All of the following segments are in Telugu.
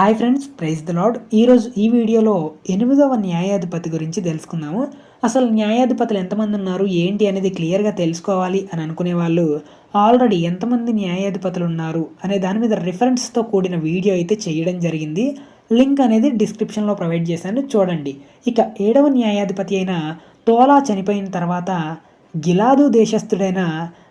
Hi friends praise the Lord ఈరోజు ఈ వీడియోలో ఎనిమిదవ న్యాయాధిపతి గురించి తెలుసుకుందాము. అసలు న్యాయాధిపతులు ఎంతమంది ఉన్నారు ఏంటి అనేది క్లియర్గా తెలుసుకోవాలి అని అనుకునే వాళ్ళు ఆల్రెడీ ఎంతమంది న్యాయాధిపతులు ఉన్నారు అనే దాని మీద రిఫరెన్స్తో కూడిన వీడియో అయితే చేయడం జరిగింది. లింక్ అనేది డిస్క్రిప్షన్లో ప్రొవైడ్ చేశాను చూడండి. ఇక ఏడవ న్యాయాధిపతి అయిన తోలా చనిపోయిన తర్వాత గిలాదు దేశస్థుడైన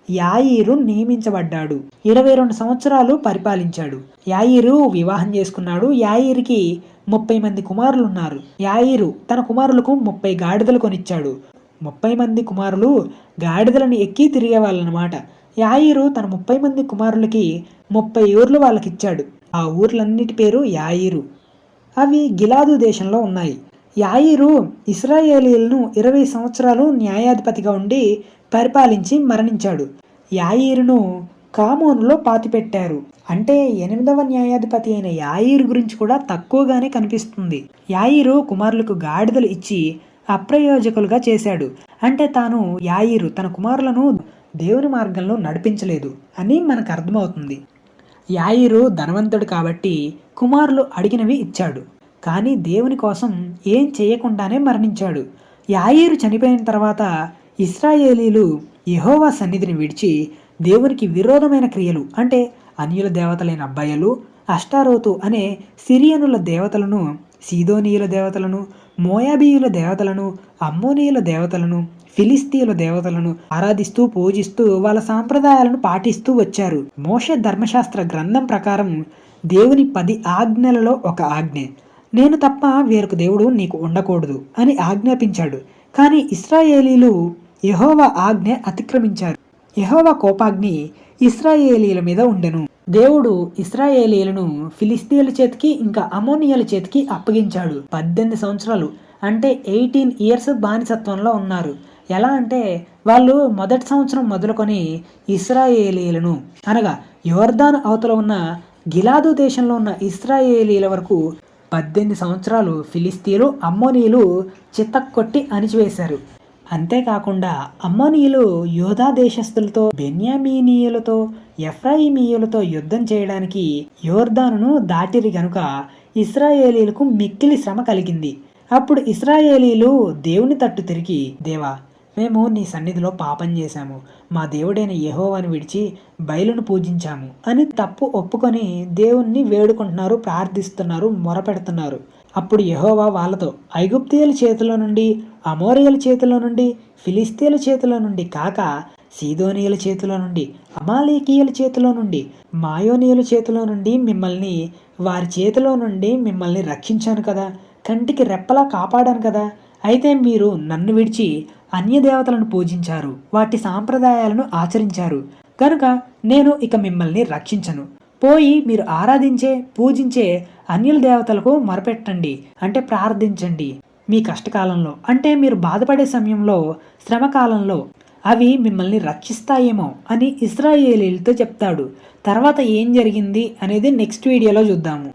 యాయిరు నియమించబడ్డాడు. ఇరవై రెండు సంవత్సరాలు పరిపాలించాడు. యాయిరు వివాహం చేసుకున్నాడు. యాయిరికి ముప్పై మంది కుమారులు ఉన్నారు యాయిరు తన కుమారులకు ముప్పై గాడిదలు కొనిచ్చాడు. ముప్పై మంది కుమారులు గాడిదలను ఎక్కి తిరిగేవాళ్ళనమాట. యాయిరు తన ముప్పై మంది కుమారులకి ముప్పై ఊర్లు వాళ్ళకిచ్చాడు. ఆ ఊర్లన్నిటి పేరు యాయిరు. అవి గిలాదు దేశంలో ఉన్నాయి. యాయిరు ఇస్రాయేలీలను ఇరవై సంవత్సరాలు న్యాయాధిపతిగా ఉండి పరిపాలించి మరణించాడు. యాయిరును కామోనులో పాతిపెట్టారు. అంటే ఎనిమిదవ న్యాయాధిపతి అయిన యాయిరు గురించి కూడా తక్కువగానే కనిపిస్తుంది. యాయిరు కుమారులకు గాడిదలు ఇచ్చి అప్రయోజకులుగా చేశాడు. అంటే తాను యాయిరు తన కుమారులను దేవుని మార్గంలో నడిపించలేదు అని మనకు అర్థమవుతుంది. యాయిరు ధనవంతుడు కాబట్టి కుమారులు అడిగినవి ఇచ్చాడు. కానీ దేవుని కోసం ఏం చేయకుండానే మరణించాడు. యాయేరు చనిపోయిన తర్వాత ఇస్రాయేలీలు యహోవా సన్నిధిని విడిచి దేవునికి విరోధమైన క్రియలు అంటే అన్యుల దేవతలైన అబ్బాయిలు అష్టారోతు అనే సిరియనుల దేవతలను సీదోనీయుల దేవతలను మోయాబీయుల దేవతలను అమ్మోనీయుల దేవతలను ఫిలిస్తీయుల దేవతలను ఆరాధిస్తూ పూజిస్తూ వాళ్ళ సాంప్రదాయాలను పాటిస్తూ వచ్చారు. మోష ధర్మశాస్త్ర గ్రంథం ప్రకారం దేవుని పది ఆజ్ఞలలో ఒక ఆజ్ఞ. నేను తప్ప వేరొక దేవుడు నీకు ఉండకూడదు అని ఆజ్ఞాపించాడు. కానీ ఇస్రాయేలీలు యహోవ ఆజ్ఞ అతిక్రమించారు. యహోవ కోపాగ్ని ఇస్రాయేలీల మీద ఉండెను. దేవుడు ఇస్రాయేలీలను ఫిలిస్తీన్ల చేతికి ఇంకా అమోనియల చేతికి అప్పగించాడు. పద్దెనిమిది సంవత్సరాలు అంటే ఎయిటీన్ ఇయర్స్ బానిసత్వంలో ఉన్నారు. ఎలా అంటే వాళ్ళు మొదటి సంవత్సరం మొదలుకొని ఇస్రాయేలీలను అనగా యువర్ధాన్ అవతల ఉన్న గిలాదు దేశంలో ఉన్న ఇస్రాయేలీల వరకు పద్దెనిమిది సంవత్సరాలు ఫిలిస్తీన్లు అమ్మోనీలు చిత్తక్కొట్టి అణిచివేశారు. అంతేకాకుండా అమ్మోనీయులు యోధా దేశస్థులతో బెన్యామీనీయులతో ఎఫ్రాయిమీయులతో యుద్ధం చేయడానికి యోర్దానును దాటిరి గనుక ఇస్రాయేలీలకు మిక్కిలి శ్రమ కలిగింది. అప్పుడు ఇస్రాయేలీలు దేవుని తట్టు తిరిగి దేవా మేము నీ సన్నిధిలో పాపం చేశాము. మా దేవుడైన యహోవాని విడిచి బయలును పూజించాము. అని తప్పు ఒప్పుకొని దేవుణ్ణి వేడుకుంటున్నారు ప్రార్థిస్తున్నారు మొరపెడుతున్నారు. అప్పుడు యహోవా వాళ్ళతో ఐగుప్తియల చేతిలో నుండి అమోరియల చేతిలో నుండి ఫిలిస్తీన్ల చేతిలో నుండి కాక సీదోనియల చేతిలో నుండి అమాలేకీయుల చేతిలో నుండి మాయోనియల చేతిలో నుండి మిమ్మల్ని వారి చేతిలో నుండి మిమ్మల్ని రక్షించాను కదా. కంటికి రెప్పలా కాపాడాను కదా. అయితే మీరు నన్ను విడిచి అన్య దేవతలను పూజించారు. వాటి సాంప్రదాయాలను ఆచరించారు. కనుక నేను ఇక మిమ్మల్ని రక్షించను. పోయి మీరు ఆరాధించే పూజించే అన్యుల దేవతలకు మొరపెట్టండి. అంటే ప్రార్థించండి మీ కష్టకాలంలో. అంటే మీరు బాధపడే సమయంలో శ్రమకాలంలో అవి మిమ్మల్ని రక్షిస్తాయేమో అని ఇస్రాయేలీలతో చెప్తాడు. తర్వాత ఏం జరిగింది అనేది నెక్స్ట్ వీడియోలో చూద్దాము.